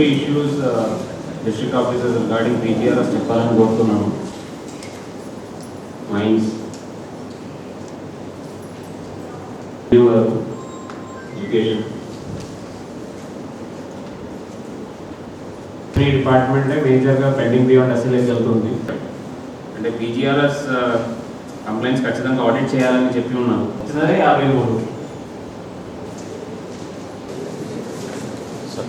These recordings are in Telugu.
Three issues district officers regarding PGRS చెప్పాలని కోరుతున్నాను మైన్స్ ఎడ్యుకేషన్ ఈ డిపార్ట్మెంటే మేజర్గా పెండింగ్ బియాండ్ అసలే వెళ్తుంది. అంటే పీజీఆర్ఎస్ కంప్లైంట్స్ ఖచ్చితంగా ఆడిట్ చేయాలని చెప్పి ఉన్నారు సరే యాభై మూడు. Sir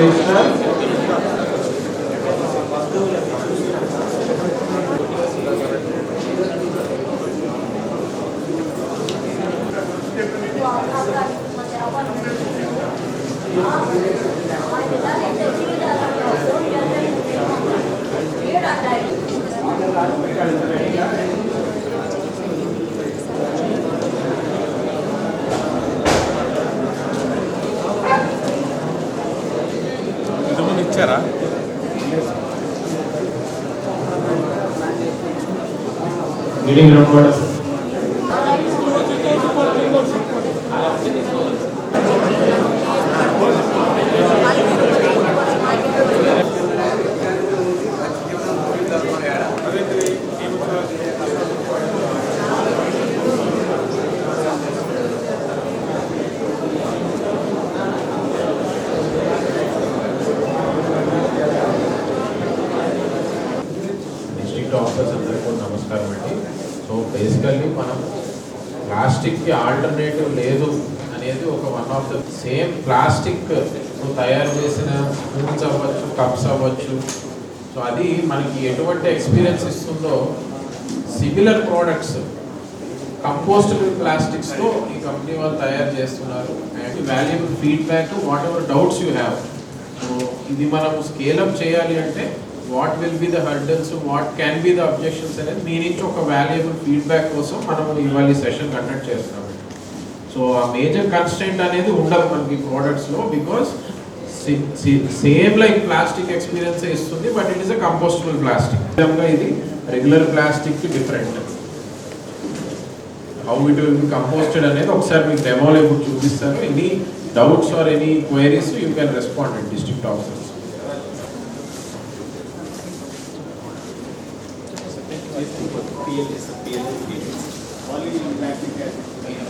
Jeszcze? Thank you. ఇచ్చారా మీటింగ్ డాక్టర్స్ ఆఫీసర్స్ అందరికీ కూడా నమస్కారం అండి. సో బేసికల్లీ మనం ప్లాస్టిక్కి ఆల్టర్నేటివ్ లేదు అనేది ఒక one of the same plastic తయారు చేసిన స్పూన్స్ అవ్వచ్చు కప్స్ అవ్వచ్చు. సో అది మనకి ఎటువంటి ఎక్స్పీరియన్స్ ఇస్తుందో సిమిలర్ ప్రోడక్ట్స్ కంపోస్టబుల్ ప్లాస్టిక్స్తో ఈ కంపెనీ వాళ్ళు తయారు చేస్తున్నారు. And valuable feedback whatever doubts you have so ఇది మనం స్కేలప్ చేయాలి అంటే what will be the hurdles what can be the objections అనేది మీ నుంచి ఒక వాల్యుయబుల్ ఫీడ్బ్యాక్ కోసం మనం ఇవాళ ఈ సెషన్ కండక్ట్ చేస్తున్నాం. సో ఆ మేజర్ కన్స్టెంట్ అనేది ఉండదు మనకి ప్రోడక్ట్స్లో because same like plastic experience ఇస్తుంది but it is a compostable plastic ఇది regular plastic different how it will be composted అనేది ఒకసారి మీకు డెమోలో ఇప్పుడు చూపిస్తాను. Any doubts or any queries you can respond district officers five people, PLS, PLS, PLS. All in interacting as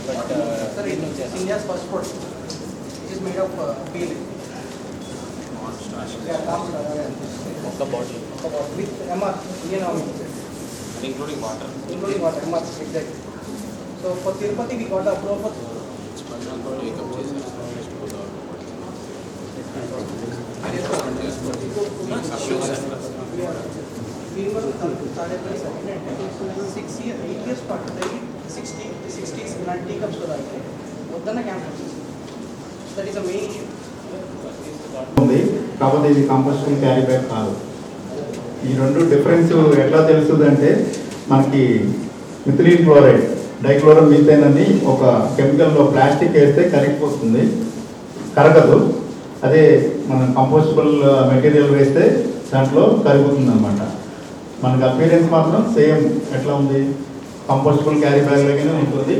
but uh, Sir, in India's first port, which is made of uh, PLS. Yeah, Mocha bottle. With MR, Indian Army. And including water. Including water, MR, exactly. So for Tirupati, we got the approval. Thank you. Fever we were started by second and six years, eight years part, sixty, వద్దన్న campus that is a main issue ఉంది. కాకపోతే ఇది కంపోస్టింగ్ క్యారీ బ్యాగ్ కాదు. ఈ రెండు డిఫరెన్స్ ఎట్లా తెలుస్తుందంటే మనకి మిథిలిన్ క్లోరైడ్ డైక్లోరో మీథైన్ అని ఒక కెమికల్లో ప్లాస్టిక్ వేస్తే కరిగిపోతుంది. కరగదు. అదే మనం కంపోస్టబుల్ మెటీరియల్ వేస్తే దాంట్లో కరుగుతుంది అనమాట మనకి అపీరెన్స్ మాత్రం సేమ్ ఎట్లా ఉంది? కంపోస్టబుల్ క్యారీ బ్యాగ్ లాగానే ఉంటుంది.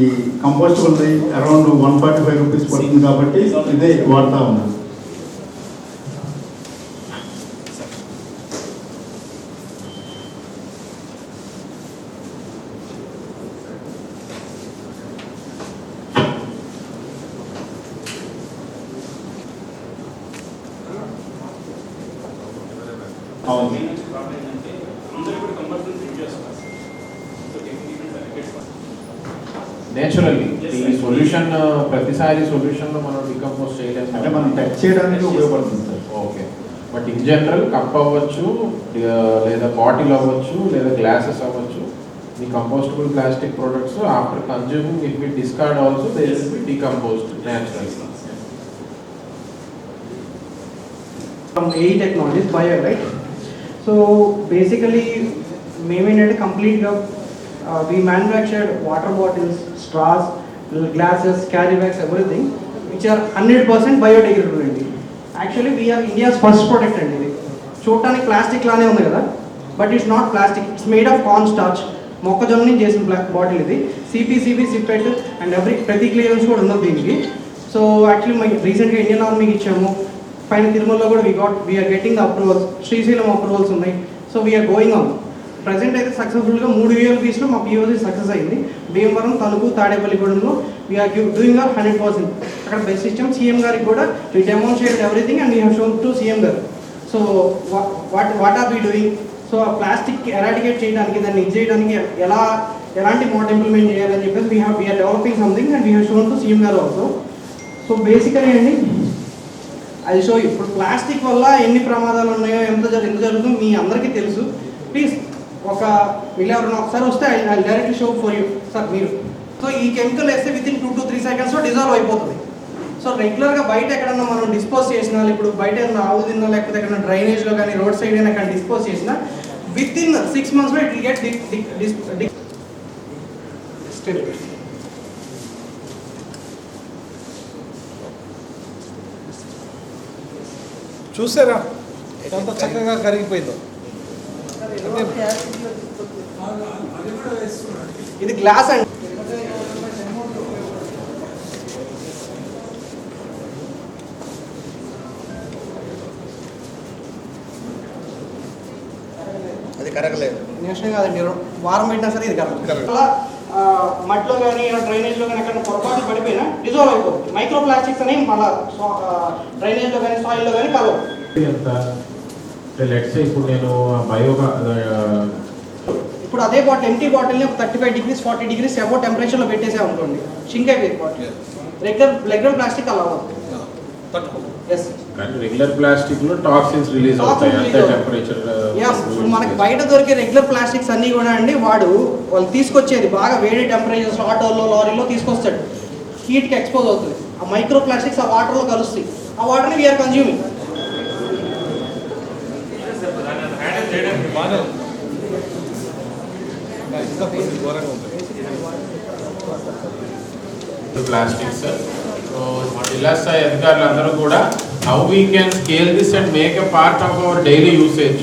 ఈ కంపోస్టబుల్ది around one forty five rupees పడుతుంది కాబట్టి ఇదే వాడుతూ ఉన్నాను అవును. నేచురల్లీ ఈ సొల్యూషన్ ప్రతిసారి సొల్యూషన్లో మనం డికంపోజ్ చేయలేము అంటే మనం టచ్ చేయడానికి ఉపయోగపడుతుంది sir okay but in general cup అవ్వచ్చు లేదా బాటిల్ అవ్వచ్చు లేదా గ్లాసెస్ అవ్వచ్చు ఈ compostable plastic products after consuming it discard also they will be decomposed naturally from AE Technologies, Bio, right? So basically, మేమేంటంటే కంప్లీట్గా we we water bottles straws glasses glasses, carry everything everything, are hundred percent biodegradable అండి. Actually we're India's first product అండి ఇది. చూడటానికి ప్లాస్టిక్ లానే ఉంది కదా but it's not plastic it's made of corn starch మొక్కజొన్న నుంచి చేసిన బ్లాక్ బాటిల్ ఇది సిపిసిబి సిపెట్ అండ్ ఎవ్రీ ప్రతి క్లియరెన్స్ కూడా ఉన్నది దీనికి? సో యాక్చువల్లీ మై రీసెంట్గా ఇండియన్ ఆర్మీకి ఇచ్చాము. పైన తిరుమలలో కూడా we got we're getting approvals Srisailam approvals ఉన్నాయి. So we're going on present అయితే సక్సెస్ఫుల్గా మూడు యూఎల్పీస్లో మా పిఓసి సక్సెస్ అయింది. Bhimavaram Tanuku తాడేపల్లిగూడెంలో we are doing are hundred percent అక్కడ బెస్ట్ సిస్టమ్ సీఎం గారికి కూడా we demonstrate everything and we have shown to CM గారు. So what what are we doing so ఆ ప్లాస్టిక్ ఎరాడికేట్ చేయడానికి దాన్ని ఇది చేయడానికి ఎలా ఎలాంటి మోడల్ ఇంప్లిమెంట్ చేయాలని చెప్పేసి we have we are developing something and we have shown to CM గారు ఆల్సో సో బేసికలీ అండి అది షో ఇప్పుడు ప్లాస్టిక్ వల్ల ఎన్ని ప్రమాదాలు ఉన్నాయో ఎంత ఎంత జరుగుతుందో మీ అందరికీ తెలుసు. ప్లీజ్ ఒక వీళ్ళు ఎవరైనా ఒకసారి వస్తే I direct show for you sir మీరు. సో ఈ కెమికల్ వేస్తే with in two to three సెకండ్స్లో డిజాల్వ్ అయిపోతుంది. సో రెగ్యులర్గా బయట ఎక్కడన్నా మనం డిస్పోజ్ చేసినా ఇప్పుడు బయట ఏదైనా ఆవు తిన్నా లేకపోతే ఎక్కడైనా డ్రైనేజ్లో కానీ రోడ్ సైడ్ అయినా కానీ డిస్పోజ్ చేసినా విత్ ఇన్ సిక్స్ మంత్స్లో ఇట్ విల్ గెట్ స్టిల్ చూసారా? ఎంత చక్కగా కరిగిపోయిందో. ఇది గ్లాస్ అండి. అది కరగలేదు. నేషనల్ కాదండి వారం పెట్టినా సరే ఇది ఆ, మట్టిలో కానీ డ్రైనేజ్లో కానీ ఎక్కడ పొరపాటు పడిపోయినా డిజాల్వ్ అయిపోతుంది. మైక్రో ప్లాస్టిక్స్ అనేవి మళ్ళీ డ్రైనేజ్లో కానీ సాయిల్లో కానీ కలవు లెట్స్ ఇప్పుడు నేను బయోగా ఇప్పుడు అదే బాటిల్ ఎంటీ బాటిల్ని ఒక thirty five degrees forty degrees above టెంపరేచర్లో పెట్టేసే అనుకోండి. షింక్ అయిపోయింది బాటిల్ రెగ్యులర్ రెగ్యులర్ ప్లాస్టిక్ అలా కానీ రెగ్యులర్ ప్లాస్టిక్లో టాక్సిన్స్ రిలీజ్ అవుతాయి అంతే. టెంపరేచర్ ఇప్పుడు మనకి బయట దొరికే రెగ్యులర్ ప్లాస్టిక్స్ అన్నీ కూడా అండి వాడు వాళ్ళు తీసుకొచ్చేది బాగా వేడి టెంపరేచర్స్ ఆటోలో లారీలో తీసుకొస్తాడు. హీట్కి ఎక్స్పోజ్ అవుతుంది. ఆ మైక్రో ప్లాస్టిక్స్ ఆ వాటర్లో కలుస్తాయి. ఆ వాటర్ని వీఆర్ కన్జ్యూమింగ్ బాగానే ఉంది. ఇంకా కొంచెం ఘోరంగా ఉంది. ప్లాస్టిక్స్ సో జిల్లా స్థాయి అధికారులు అందరూ కూడా how we can scale this and make a part of our daily usage